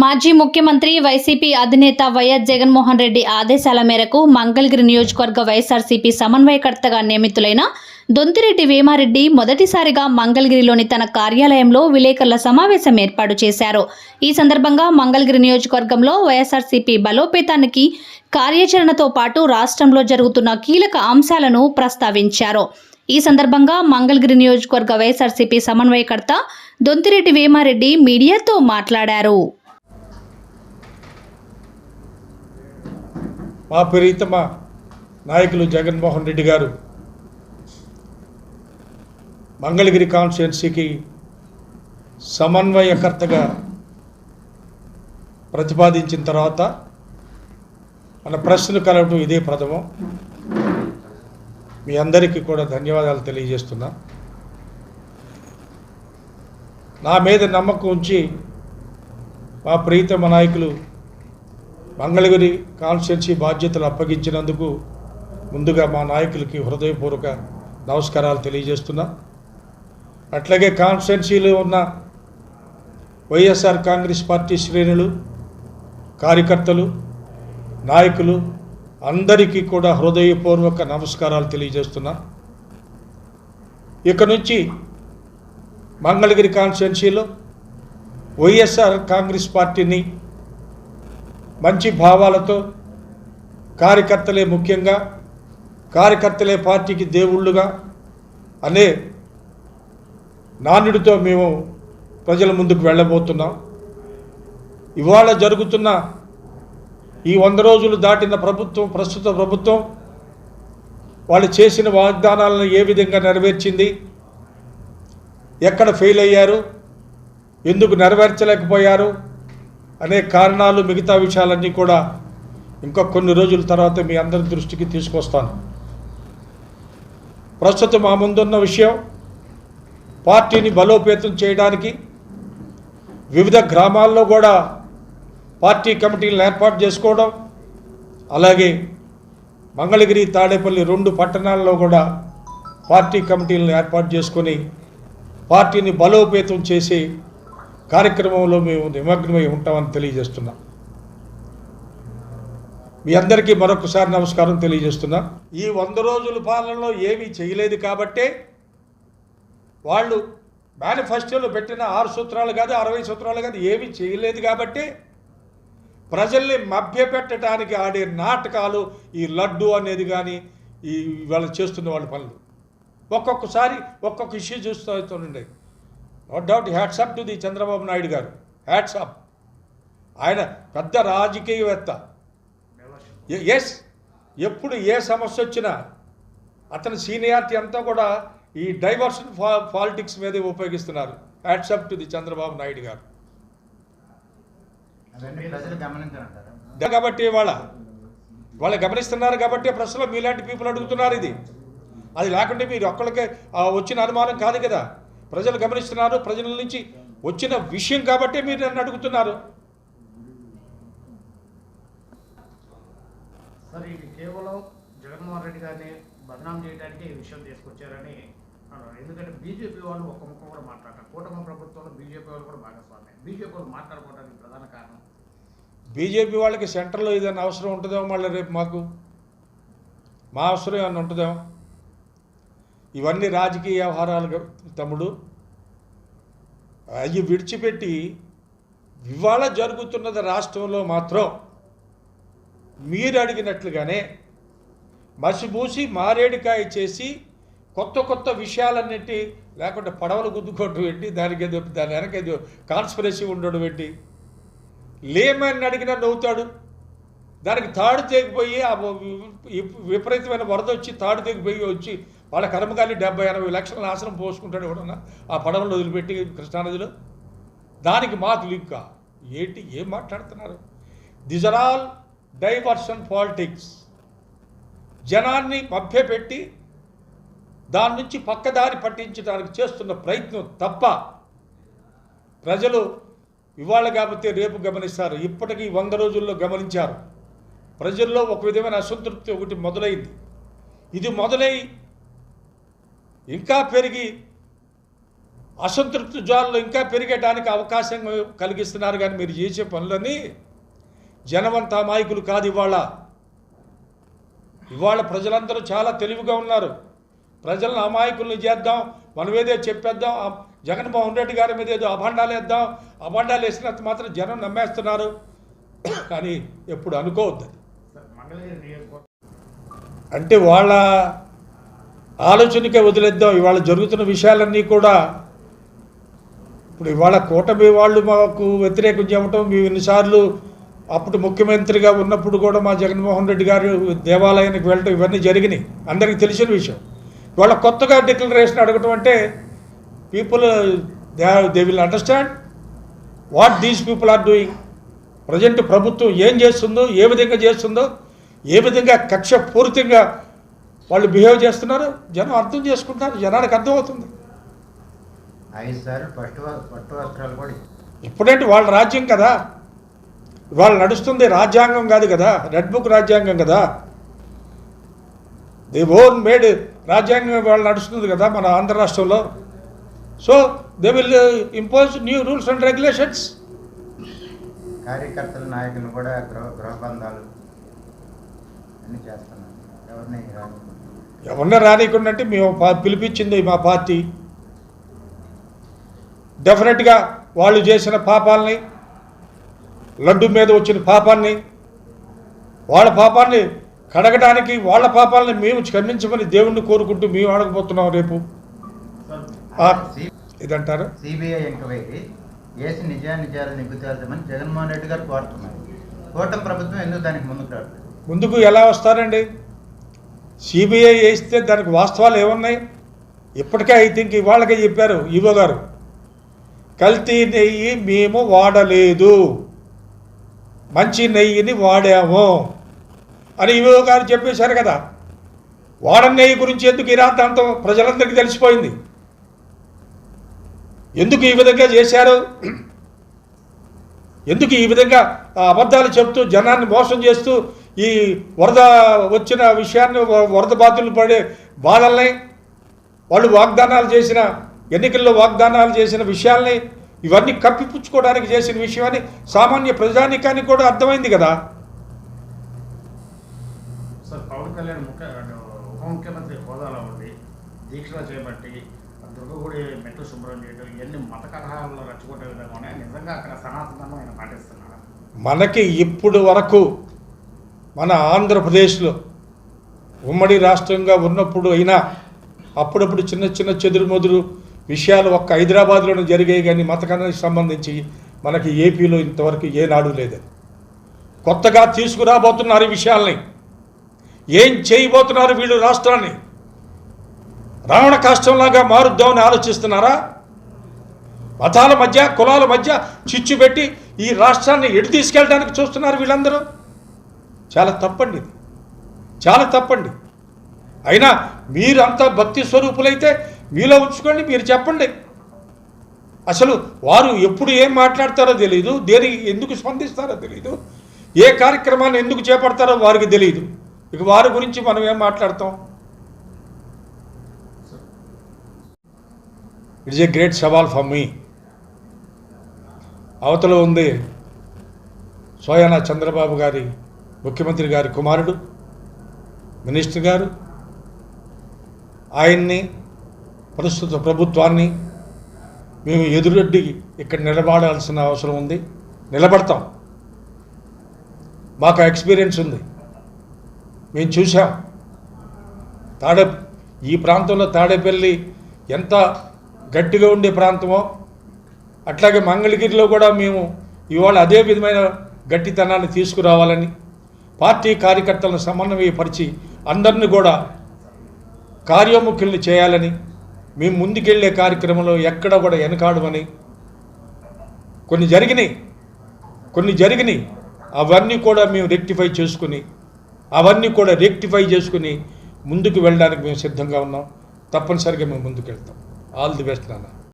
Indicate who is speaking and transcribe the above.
Speaker 1: మాజీ ముఖ్యమంత్రి వైసీపీ అధినేత వైఎస్ జగన్మోహన్ రెడ్డి ఆదేశాల మేరకు మంగళగిరి నియోజకవర్గ వైఎస్ఆర్సీపీ సమన్వయకర్తగా నియమితులైన దొంతిరెడ్డి వేమారెడ్డి మొదటిసారిగా మంగళగిరిలోని తన కార్యాలయంలో విలేకరుల సమావేశం ఏర్పాటు చేశారు. ఈ సందర్భంగా మంగళగిరి నియోజకవర్గంలో వైఎస్ఆర్సీపీ బలోపేతానికి కార్యాచరణతో పాటు రాష్ట్రంలో జరుగుతున్న కీలక అంశాలను ప్రస్తావించారు. ఈ సందర్భంగా మంగళగిరి నియోజకవర్గ వైఎస్ఆర్సీపీ సమన్వయకర్త దొంతిరెడ్డి వేమారెడ్డి మీడియాతో మాట్లాడారు.
Speaker 2: మా ప్రీతమ నాయకులు జగన్మోహన్ రెడ్డి గారు మంగళగిరి కాన్స్టిట్యున్సీకి సమన్వయకర్తగా ప్రతిపాదించిన తర్వాత మన ప్రశ్నలు కలవటం ఇదే ప్రథమం. మీ అందరికీ కూడా ధన్యవాదాలు తెలియజేస్తున్నా. నా మీద నమ్మకం ఉంచి మా ప్రీతమ నాయకులు మంగళగిరి కాన్స్టిట్యున్సీ బాధ్యతలు అప్పగించినందుకు ముందుగా మా నాయకులకి హృదయపూర్వక నమస్కారాలు తెలియజేస్తున్నా. అట్లాగే కాన్స్టిట్యున్సీలో ఉన్న వైఎస్ఆర్ కాంగ్రెస్ పార్టీ శ్రేణులు కార్యకర్తలు నాయకులు అందరికీ కూడా హృదయపూర్వక నమస్కారాలు తెలియజేస్తున్నా. ఇక నుంచి మంగళగిరి కాన్స్టిట్యున్సీలో వైఎస్ఆర్ కాంగ్రెస్ పార్టీని మంచి భావాలతో కార్యకర్తలే ముఖ్యంగా కార్యకర్తలే పార్టీకి దేవుళ్ళుగా. అనే నానుడితో మేము ప్రజల ముందుకు వెళ్ళబోతున్నాం. ఇవాళ జరుగుతున్న ఈ వంద రోజులు దాటిన ప్రభుత్వం ప్రస్తుత ప్రభుత్వం వాళ్ళు చేసిన వాగ్దానాలను ఏ విధంగా నెరవేర్చింది ఎక్కడ ఫెయిల్ అయ్యారు ఎందుకు నెరవేర్చలేకపోయారు అనే కారణాలు మిగతా విషయాలన్నీ కూడా ఇంకా కొన్ని రోజుల తర్వాత మీ అందరి దృష్టికి తీసుకొస్తాను. ప్రస్తుతం మా ముందున్న విషయం పార్టీని బలోపేతం చేయడానికి వివిధ గ్రామాల్లో కూడా పార్టీ కమిటీలను ఏర్పాటు చేసుకోవడం అలాగే మంగళగిరి తాడేపల్లి రెండు పట్టణాల్లో కూడా పార్టీ కమిటీలను ఏర్పాటు చేసుకొని పార్టీని బలోపేతం చేసి కార్యక్రమంలో మేము నిమగ్నమై ఉంటామని తెలియజేస్తున్నాం. మీ అందరికీ మరొకసారి నమస్కారం తెలియజేస్తున్నా. ఈ వంద రోజుల పాలనలో ఏమీ చేయలేదు కాబట్టే వాళ్ళు మేనిఫెస్టోలో పెట్టిన ఆరు సూత్రాలు కాదు అరవై సూత్రాలు కాదు ఏమీ చేయలేదు కాబట్టి ప్రజల్ని మభ్యపెట్టడానికి ఆడే నాటకాలు ఈ లడ్డు అనేది కానీ ఈ వాళ్ళు చేస్తున్న వాళ్ళ పనులు. ఒక్కొక్కసారి ఒక్కొక్క ఇష్యూ చూస్తూ అవుతుండే no doubt hats off to the Chandrababu Naidu garu hats off ఆయన పెద్ద రాజకీయవేత్త ఎస్ ఎప్పుడు ఏ సమస్య వచ్చినా అతని సీనియారిటీ అంతా కూడా ఈ డైవర్షన్ పాలిటిక్స్ మీదే ఉపయోగిస్తున్నారు hats off to the Chandrababu Naidu garu కాబట్టి వాళ్ళ వాళ్ళు గమనిస్తున్నారు కాబట్టి ప్రశ్నలో మీలాంటి పీపుల్ అడుగుతున్నారు ఇది అది లేకుంటే మీరు ఒక్కళ్ళకే వచ్చిన అనుమానం కాదు కదా ప్రజలు గమనిస్తున్నారు ప్రజల నుంచి వచ్చిన విషయం కాబట్టి మీరు నన్ను అడుగుతున్నారు.
Speaker 3: సార్ ఇది కేవలం జగన్మోహన్ రెడ్డి గారిని బదనాం చేయడానికి ఈ విషయం తీసుకొచ్చారని ఎందుకంటే బీజేపీ వాళ్ళు ఒక్క ముక్క కూడా మాట్లాడతారు. కూటమి ప్రభుత్వంలో బీజేపీ వాళ్ళు కూడా భాగస్వామ్యం. బీజేపీ వాళ్ళు మాట్లాడుకోవడానికి ప్రధాన కారణం?
Speaker 2: బీజేపీ వాళ్ళకి సెంటర్లో ఏదైనా అవసరం ఉంటుందేమో మళ్ళీ రేపు మాకు? మా అవసరం ఏమైనా ఉంటుందేమో? ఇవన్నీ రాజకీయ వ్యవహారాలు తమ్ముడు. అవి విడిచిపెట్టి ఇవాళ జరుగుతున్నది రాష్ట్రంలో మాత్రం మీరు అడిగినట్లుగానే మసిబూసి మారేడికాయ చేసి కొత్త కొత్త విషయాలన్నిటి లేకుంటే పడవలు గుద్దుకోవడం ఏంటి దానికి ఏదో దాని వెనక ఏదో కాన్స్పిరసీ ఉండడం ఏంటి? లేమని అడిగినా నవ్వుతాడు. దానికి తాడు తెగిపోయి ఆ వి- విపరీతమైన వరద వచ్చి తాడు తెగిపోయి వచ్చి వాళ్ళ కర్మకాలి డెబ్బై ఎనభై లక్షల నాశనం పోసుకుంటాడు ఎవడన్నా? ఆ పడవలు వదిలిపెట్టి కృష్ణానదిలో దానికి మాకు లింక ఏంటి? ఏం మాట్లాడుతున్నారు? This are all diversion politics. జనాన్ని మభ్యపెట్టి దాని నుంచి పక్కదారి పట్టించడానికి చేస్తున్న ప్రయత్నం తప్ప ప్రజలు ఇవాళ కాకపోతే రేపు గమనిస్తారు. ఇప్పటికీ వంద రోజుల్లో గమనించారు. ప్రజల్లో ఒక విధమైన అసంతృప్తి ఒకటి మొదలైంది. ఇది మొదలై ఇంకా పెరిగి అసంతృప్తి జ్వాలలు ఇంకా పెరిగడానికి అవకాశం కలిగిస్తున్నారు కానీ మీరు చేసే పనులని జనవంత అమాయకులు కాదు ఇవాళ. ఇవాళ ప్రజలందరూ చాలా తెలివిగా ఉన్నారు. ప్రజలను అమాయకుల్ని చేద్దాం మనం ఏదో చెప్పేద్దాం జగన్మోహన్ రెడ్డి గారి మీద ఏదో అభండాలు వేద్దాం అభండాలు వేసినంత మాత్రం జనం నమ్మేస్తున్నారు. కానీ ఎప్పుడు అనుకోవద్దు. అంటే వాళ్ళ ఆలోచనకే వదిలేద్దాం. ఇవాళ జరుగుతున్న విషయాలన్నీ కూడా ఇప్పుడు ఇవాళ కూటమి వాళ్ళు మాకు వ్యతిరేకం చెప్పటం మేము ఎన్నిసార్లు అప్పుడు ముఖ్యమంత్రిగా ఉన్నప్పుడు కూడా మా జగన్మోహన్ రెడ్డి గారు దేవాలయానికి వెళ్ళటం ఇవన్నీ జరిగినాయి. అందరికీ తెలిసిన విషయం. ఇవాళ కొత్తగా డిక్లరేషన్ అడగటం అంటే people they they will understand what these people are doing present ప్రభుత్వం ఏం చేస్తుందో ఏ విధంగా చేస్తుందో ఏ విధంగా కక్ష పూర్తిగా వాళ్ళు బిహేవ్ చేస్తున్నారు జనం అర్థం చేసుకుంటారు జనానికి అర్థమవుతుంది. ఇప్పుడేంటి వాళ్ళ రాజ్యం కదా? వాళ్ళు నడుస్తుంది రాజ్యాంగం కాదు కదా రెడ్ బుక్ రాజ్యాంగం కదా. ది ఓన్ మేడ్ రాజ్యాంగం వాళ్ళు నడుస్తుంది కదా మన ఆంధ్ర రాష్ట్రంలో. So they will impose new rules and regulations
Speaker 4: కార్యకర్తల నాయకులు కూడా గృహ గృహబంధాలు అన్నీ చేస్తున్నారు. ఎవరిని రాని
Speaker 2: ఎవరిని రానికుండా అంటే మేము పిలిపించింది మా పార్టీ. డెఫినెట్గా వాళ్ళు చేసిన పాపాలని లడ్డు మీద వచ్చిన పాపాన్ని వాళ్ళ పాపాన్ని కడగడానికి వాళ్ళ పాపాలని మేము క్షమించమని దేవుణ్ణి కోరుకుంటూ మేము అడగబోతున్నాం రేపు. ఇదంటారు?
Speaker 4: సిబిఐ ఎంక్వైరీ ఏసి నిజా నిజాలు నిగ్గు తేల్చమని జగన్మోహన్ రెడ్డి గారు కోరుతున్నారు. కూటమి ప్రభుత్వం ఎందుకు దానికి ముందుకు రావట్లేదు?
Speaker 2: ముందుకు ఎలా వస్తారండి? సిబిఐ వేస్తే దానికి వాస్తవాలు ఏమున్నాయి? ఇప్పటికే ఐ థింక్ ఇవాళకే చెప్పారు ఈవో గారు. కల్తీ నెయ్యి మేము వాడలేదు. మంచి నెయ్యిని వాడాము అని ఈవో గారు చెప్పేశారు కదా. వాడని నెయ్యి గురించి ఎందుకు ఇరాంతాంతం ప్రజలందరికీ తెలిసిపోయింది? ఎందుకు ఈ విధంగా చేశారు? ఎందుకు ఈ విధంగా అబద్ధాలు చెప్తూ జనాన్ని మోసం చేస్తూ ఈ వరద వచ్చిన విషయాన్ని వరద బాధితులు పడే బాధల్ని వాళ్ళు వాగ్దానాలు చేసిన ఎన్నికల్లో వాగ్దానాలు చేసిన విషయాల్ని ఇవన్నీ కప్పిపుచ్చుకోవడానికి చేసిన విషయాన్ని సామాన్య ప్రజానికానికి కూడా అర్థమైంది కదా.
Speaker 3: సార్ పవన్ కళ్యాణ్ ముఖ్య ఉప ముఖ్యమంత్రి హోదాలో ఉండి దీక్షలో చేపట్టి దుర్గగుడి మెట్టు శుభ్రం చేయడం ఇవన్నీ మత కలహాలను రచ్చుకునే విధంగా ఉన్నాయి? నిజంగా అక్కడ సనాతనం ఆయన పాటిస్తున్నారా
Speaker 2: మనకి ఇప్పుడు వరకు మన ఆంధ్రప్రదేశ్లో ఉమ్మడి రాష్ట్రంగా ఉన్నప్పుడు అయినా అప్పుడప్పుడు చిన్న చిన్న చెదురుమదురు విషయాలు ఒక్క హైదరాబాద్లోనే జరిగాయి కానీ మతకానికి సంబంధించి మనకి ఏపీలో ఇంతవరకు ఏనాడు లేదని కొత్తగా తీసుకురాబోతున్నారు ఈ విషయాల్ని. ఏం చేయబోతున్నారు వీళ్ళు రాష్ట్రాన్ని? రావణ కాష్టంలాగా మారుద్దామని ఆలోచిస్తున్నారా? మతాల మధ్య కులాల మధ్య చిచ్చు పెట్టి ఈ రాష్ట్రాన్ని ఎటు తీసుకెళ్ళడానికి చూస్తున్నారు వీళ్ళందరూ? చాలా తప్పండి ఇది. చాలా తప్పండి. అయినా మీరు అంతా భక్తి స్వరూపులైతే మీలో ఉంచుకోండి మీరు చెప్పండి. అసలు వారు ఎప్పుడు ఏం మాట్లాడతారో తెలియదు దేనికి ఎందుకు స్పందిస్తారో తెలియదు ఏ కార్యక్రమాన్ని ఎందుకు చేపడతారో వారికి తెలియదు ఇక వారి గురించి మనం ఏం మాట్లాడతాం? ఇట్స్ ఏ గ్రేట్ సవాల్ ఫర్ మీ అవతల ఉంది సోయానా చంద్రబాబు గారి ముఖ్యమంత్రి గారి కుమారుడు మినిస్టర్ గారు ఆయన్ని ప్రస్తుత ప్రభుత్వాన్ని మేము ఎదురొడ్డి ఇక్కడ నిలబడాల్సిన అవసరం ఉంది. నిలబడతాం. మాకు ఎక్స్పీరియన్స్ ఉంది. మేము చూసాం తాడే ఈ ప్రాంతంలో తాడేపల్లి ఎంత గట్టిగా ఉండే ప్రాంతమో అట్లాగే మంగళగిరిలో కూడా మేము ఇవాళ అదే విధమైన గట్టితనాన్ని తీసుకురావాలని పార్టీ కార్యకర్తలను సమన్వయపరిచి అందరిని కూడా కార్యోముఖుల్ని చేయాలని మేము ముందుకెళ్ళే కార్యక్రమంలో ఎక్కడ కూడా వెనకాడమని కొన్ని జరిగినాయి కొన్ని జరిగినాయి. అవన్నీ కూడా మేము రెక్టిఫై చేసుకుని అవన్నీ కూడా రెక్టిఫై చేసుకుని ముందుకు వెళ్ళడానికి మేము సిద్ధంగా ఉన్నాం. తప్పనిసరిగా మేము ముందుకు వెళ్తాం ఆల్ ది బెస్ట్ నాన్న.